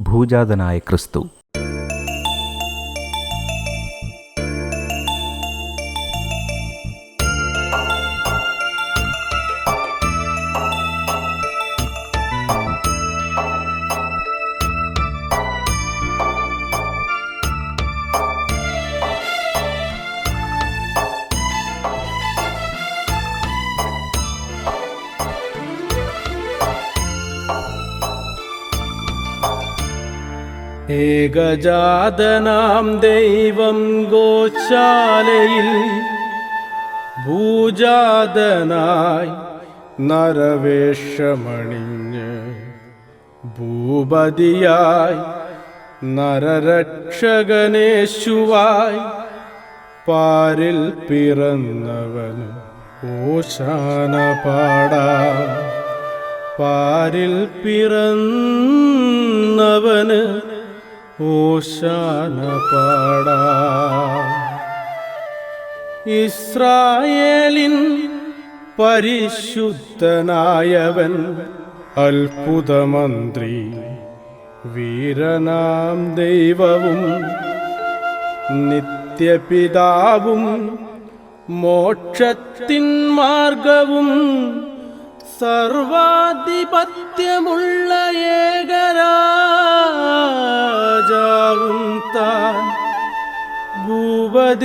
ഭൂജാതനായ ക്രിസ്തു ഏകജാതനാം ദൈവം ഗോശാലയിൽ ഭൂജാതനായി നരവേഷമണിഞ്ഞ് ഭൂപതിയായി നരരക്ഷകനേശുവായി പാരിൽ പിറന്നവന് ഓശാന പാടാം. പാരിൽ പിറന്നവന് ഓശാന പാടാ. ഇസ്രായേലിൻ പരിശുദ്ധനായവൻ അത്ഭുതമന്ത്രി വീരനാം ദൈവവും നിത്യപിതാവും മോക്ഷത്തിൻ മാർഗവും സർവാധിപത്യമുള്ള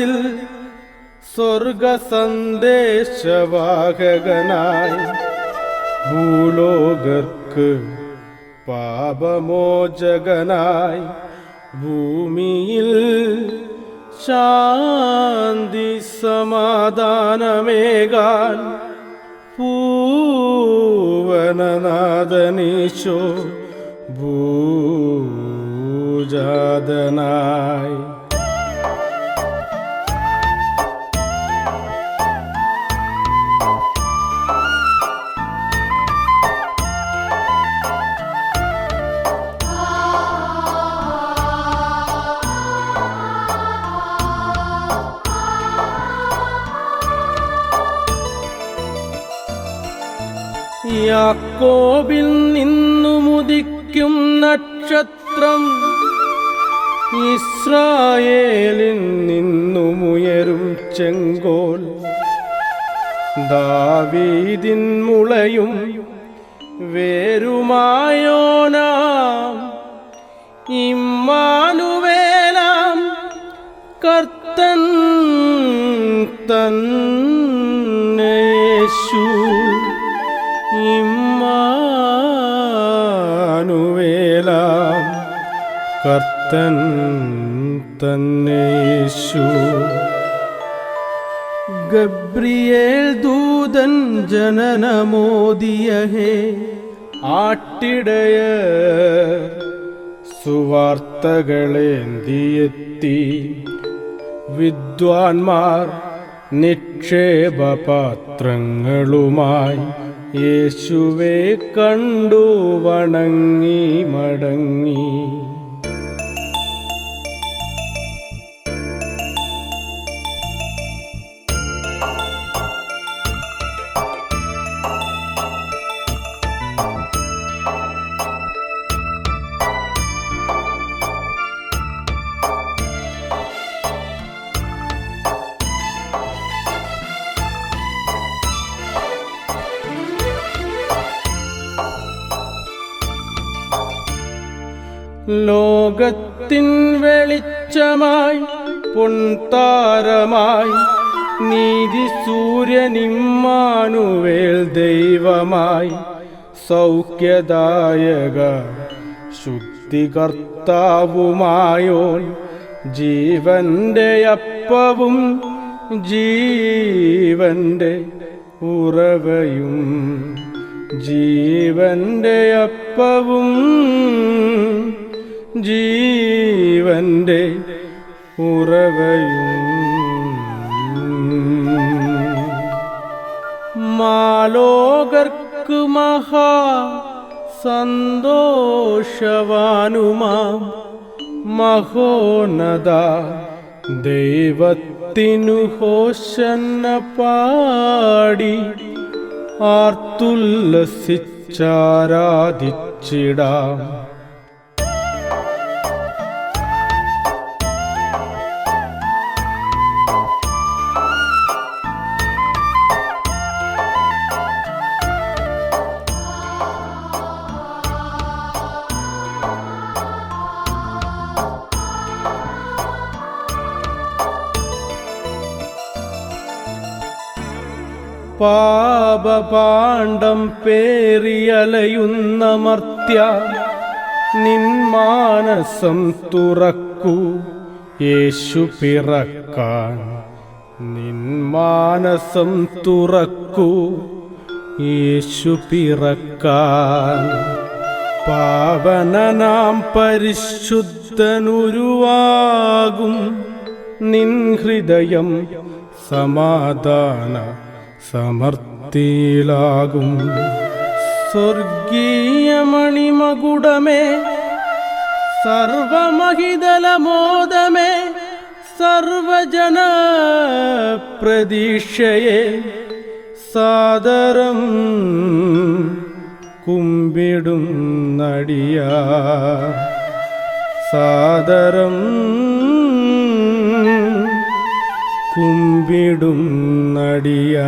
ഭൂപതിൽ സ്വർഗ സന്ദേശവാഹകനായി ഭൂലോകർക്ക് പാപമോചകനായി ഭൂമിയിൽ ശാന്തി സമാധാനമേകാൻ പൂവനനാഥനീശോ ഭൂജാതനായി. യാക്കോബിൽ നിന്നുമുദിക്കും നക്ഷത്രം. ഇസ്രായേലിൽ നിന്നുമുയരും ചെങ്കോൽ. ദാവീതിൻ മുളയും വേരുമായോനാം. ഇമ്മാനുവേലാം കർത്തൻ തന്നേശു കർത്തൻ തന്നേശു. ഗബ്രിയേൽ ദൂതൻ ജനനമോദിയഹേ ആട്ടിടയ സുവാർത്തകളേന്തിയെത്തി. വിദ്വാൻമാർ നിക്ഷേപപാത്രങ്ങളുമായി യേശുവെ കണ്ടു വണങ്ങി മടങ്ങി. ലോകത്തിൻ വെളിച്ചമായി പൊൻതാരമായി നീതി സൂര്യനിമ്മാനുവേൽ ദൈവമായി സൗഖ്യദായക ശുദ്ധികർത്താവുമായോൻ ജീവന്റെ അപ്പവും ജീവന്റെ ഉറവയും ജീവന്റെ അപ്പവും ജീവന്റെ ഉറവയും മാലോകർക്ക് മഹാ സന്തോഷവാനുമാം. മഹോന്നത ദൈവത്തിനു ഹോശന്ന പാടി ആർത്തുല്ലസിച്ചാരാധിച്ചിടാം. പാപപാണ്ഡം പേറിയലയുന്ന മർത്യ നിന്മാനസം മാനസം തുറക്കൂ യേശു പിറക്കാൻ. നിന്മാനസം മാനസം തുറക്കൂ യേശു പിറക്കാൻ. പാവനനാം പരിശുദ്ധനുരുവാകും. നിൻ ഹൃദയം സമാധാന സമർത്ഥിയിലാകും സ്വർഗീയ മണിമകുടമേ സർവമഹിതലമോദമേ സർവജന പ്രതീക്ഷയെ സാദരം കുമ്പിടും നടിയ. സാദരം കുമ്പിടും നടിയ.